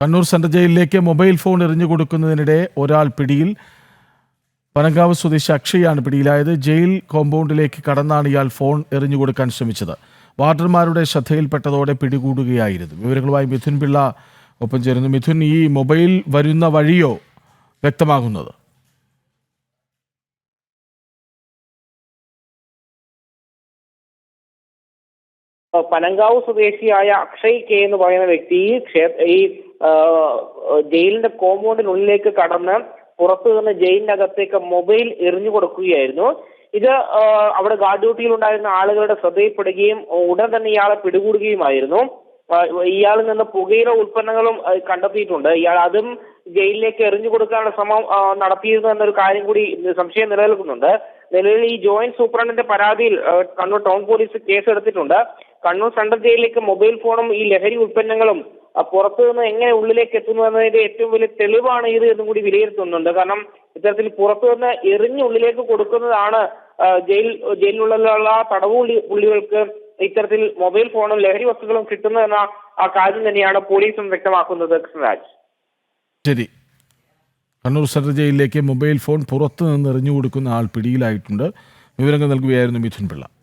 Kannur central ജയിലിലേക്ക് mobile phone എറിഞ്ഞു കൊടുക്കുന്നതിനിടെ ഒരാൾ പിടിയിൽ. പനങ്കാവ് സ്വദേശി അക്ഷയാണ് പിടിയിലായത്. ജയിൽ കോമ്പൗണ്ടിലേക്ക് കടന്നാണ് ഇയാൾ ഫോൺ എറിഞ്ഞു കൊടുക്കാൻ ശ്രമിച്ചത്. വാർഡർമാരുടെ ശ്രദ്ധയിൽപ്പെട്ടതോടെ പിടികൂടുകയായിരുന്നു. വിവരങ്ങളുമായി മിഥുൻ പിള്ള ഒപ്പം ചേരുന്നു. മിഥുൻ ഈ മൊബൈൽ വരുന്ന വഴിയോ വ്യക്തമാകുന്നത്? പനങ്കാവ് സ്വദേശിയായ അക്ഷയ് കെ എന്ന് പറയുന്ന വ്യക്തി ഈ ജയിലിന്റെ കോമ്പൗണ്ടിനുള്ളിലേക്ക് കടന്ന് പുറത്തു നിന്ന് ജയിലിനകത്തേക്ക് മൊബൈൽ എറിഞ്ഞു കൊടുക്കുകയായിരുന്നു. ഇത് അവിടെ ഗാർഡ് ഡ്യൂട്ടിയിൽ ഉണ്ടായിരുന്ന ആളുകളുടെ ശ്രദ്ധയിൽപ്പെടുകയും ഉടൻ തന്നെ ഇയാളെ പിടികൂടുകയുമായിരുന്നു. ഇയാളിൽ നിന്ന് പുകയില ഉൽപ്പന്നങ്ങളും കണ്ടെത്തിയിട്ടുണ്ട്. ഇയാൾ അതും ജയിലിലേക്ക് എറിഞ്ഞു കൊടുക്കാനുള്ള ശ്രമം നടത്തിയിരുന്നു എന്നൊരു കാര്യം കൂടി സംശയം നിലനിൽക്കുന്നുണ്ട്. നിലവിൽ ഈ ജോയിന്റ് സൂപ്രണ്ടിന്റെ പരാതിയിൽ കണ്ണൂർ ടൗൺ പോലീസ് കേസെടുത്തിട്ടുണ്ട്. കണ്ണൂർ സെൻട്രൽ ജയിലിലേക്ക് മൊബൈൽ ഫോണും ഈ ലഹരി ഉൽപ്പന്നങ്ങളും പുറത്തു നിന്ന് എങ്ങനെ ഉള്ളിലേക്ക് എത്തുന്നു എന്നതിന്റെ ഏറ്റവും വലിയ തെളിവാണ് ഇത് എന്നും കൂടി വിലയിരുത്തുന്നുണ്ട്. കാരണം ഇത്തരത്തിൽ പുറത്തു നിന്ന് എറിഞ്ഞ് ഉള്ളിലേക്ക് കൊടുക്കുന്നതാണ് ജയിൽ ജയിലിനുള്ളിലുള്ള തടവു പുള്ളി- പുള്ളികൾക്ക് ഇത്തരത്തിൽ മൊബൈൽ ഫോണും ലഹരി വസ്തുക്കളും കിട്ടുന്നതെന്ന ആ കാര്യം തന്നെയാണ് പോലീസും വ്യക്തമാക്കുന്നത് കൃഷ്ണരാജ്. ശരി. കണ്ണൂർ സെൻട്രൽ ജയിലിലേക്ക് മൊബൈൽ ഫോൺ പുറത്തു നിന്ന് എറിഞ്ഞു കൊടുക്കുന്ന ആൾ പിടിയിലായിട്ടുണ്ട്. വിവരങ്ങൾ നൽകുകയായിരുന്നു മിഥുൻ പിള്ള.